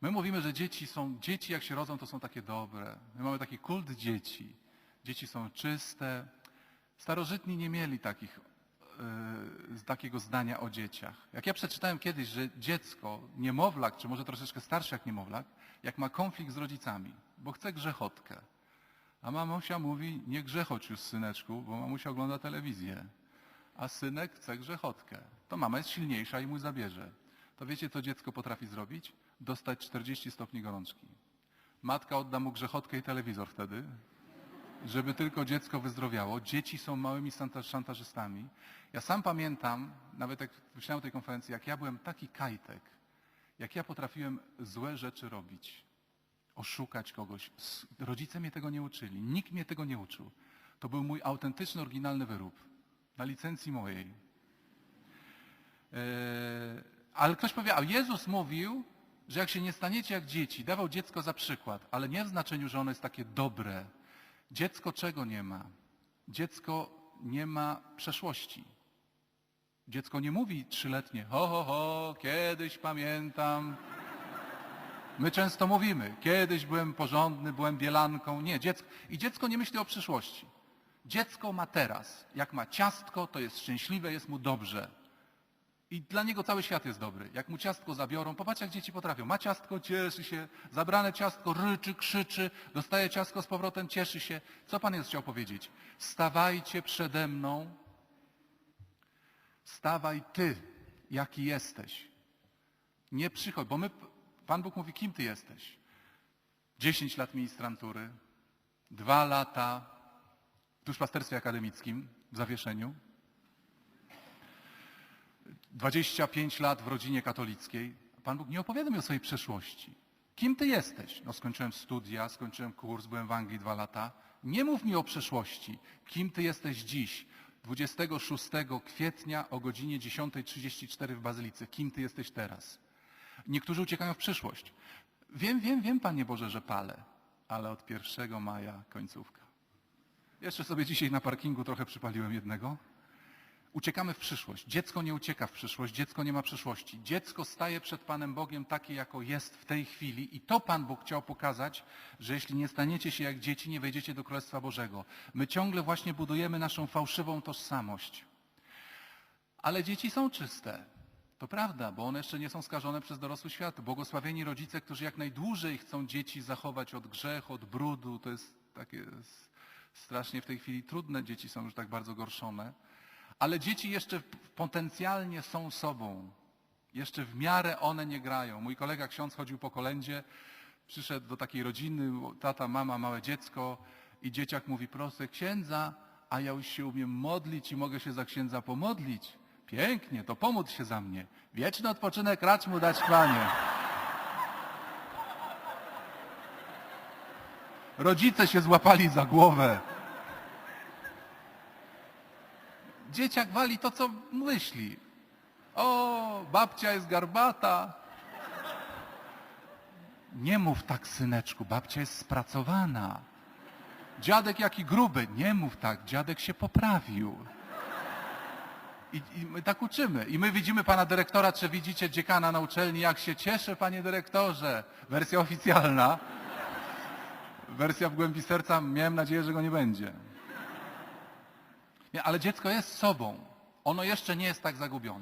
My mówimy, że dzieci są, dzieci jak się rodzą, to są takie dobre. My mamy taki kult dzieci. Dzieci są czyste. Starożytni nie mieli takich, yy, takiego zdania o dzieciach. Jak ja przeczytałem kiedyś, że dziecko, niemowlak, czy może troszeczkę starszy jak niemowlak, jak ma konflikt z rodzicami, bo chce grzechotkę. A mamusia mówi, nie grzechodź już syneczku, bo mamusia ogląda telewizję. A synek chce grzechotkę. To mama jest silniejsza i mu zabierze. To wiecie, co dziecko potrafi zrobić? Dostać 40 stopni gorączki. Matka odda mu grzechotkę i telewizor wtedy, żeby tylko dziecko wyzdrowiało. Dzieci są małymi szanta- szantażystami. Ja sam pamiętam, nawet jak myślałem o tej konferencji, jak ja byłem taki kajtek, jak ja potrafiłem złe rzeczy robić, oszukać kogoś. Rodzice mnie tego nie uczyli, nikt mnie tego nie uczył. To był mój autentyczny, oryginalny wyrób. Na licencji mojej. Eee, ale ktoś powie, a Jezus mówił, że jak się nie staniecie jak dzieci, dawał dziecko za przykład, ale nie w znaczeniu, że ono jest takie dobre. Dziecko czego nie ma? Dziecko nie ma przeszłości. Dziecko nie mówi trzyletnie, ho, ho, ho, kiedyś pamiętam. My często mówimy, kiedyś byłem porządny, byłem bielanką. Nie, dziecko. I dziecko nie myśli o przyszłości. Dziecko ma teraz. Jak ma ciastko, to jest szczęśliwe, jest mu dobrze. I dla niego cały świat jest dobry. Jak mu ciastko zabiorą, popatrz jak dzieci potrafią. Ma ciastko, cieszy się. Zabrane ciastko, ryczy, krzyczy. Dostaje ciastko z powrotem, cieszy się. Co Pan jest chciał powiedzieć? Stawajcie przede mną. Stawaj Ty, jaki jesteś. Nie przychodź, bo my, Pan Bóg mówi, kim Ty jesteś. 10 lat ministrantury, dwa lata w duszpasterstwie akademickim, w zawieszeniu, 25 lat w rodzinie katolickiej. Pan Bóg nie opowiada mi o swojej przeszłości. Kim ty jesteś? No skończyłem studia, skończyłem kurs, byłem w Anglii dwa lata. Nie mów mi o przeszłości. Kim ty jesteś dziś? 26 kwietnia o godzinie 10.34 w Bazylice. Kim ty jesteś teraz? Niektórzy uciekają w przyszłość. Wiem, wiem, wiem, Panie Boże, że palę, ale od 1 maja końcówka. Jeszcze sobie dzisiaj na parkingu trochę przypaliłem jednego. Uciekamy w przyszłość. Dziecko nie ucieka w przyszłość, dziecko nie ma przyszłości. Dziecko staje przed Panem Bogiem takie, jako jest w tej chwili i to Pan Bóg chciał pokazać, że jeśli nie staniecie się jak dzieci, nie wejdziecie do Królestwa Bożego. My ciągle właśnie budujemy naszą fałszywą tożsamość. Ale dzieci są czyste. To prawda, bo one jeszcze nie są skażone przez dorosły świat. Błogosławieni rodzice, którzy jak najdłużej chcą dzieci zachować od grzechu, od brudu. To jest takie strasznie w tej chwili trudne. Dzieci są już tak bardzo gorszone. Ale dzieci jeszcze potencjalnie są sobą. Jeszcze w miarę one nie grają. Mój kolega ksiądz chodził po kolędzie, przyszedł do takiej rodziny, tata, mama, małe dziecko i dzieciak mówi proste, księdza, a ja już się umiem modlić i mogę się za księdza pomodlić. Pięknie, to pomódl się za mnie. Wieczny odpoczynek racz mu dać Panie. Rodzice się złapali za głowę. Dzieciak wali to, co myśli. O, babcia jest garbata. Nie mów tak, syneczku, babcia jest spracowana. Dziadek jaki gruby. Nie mów tak, dziadek się poprawił. I, I my tak uczymy. I my widzimy pana dyrektora, czy widzicie dziekana na uczelni, jak się cieszę, panie dyrektorze. Wersja oficjalna. Wersja w głębi serca, miałem nadzieję, że go nie będzie. Ale dziecko jest sobą. Ono jeszcze nie jest tak zagubione.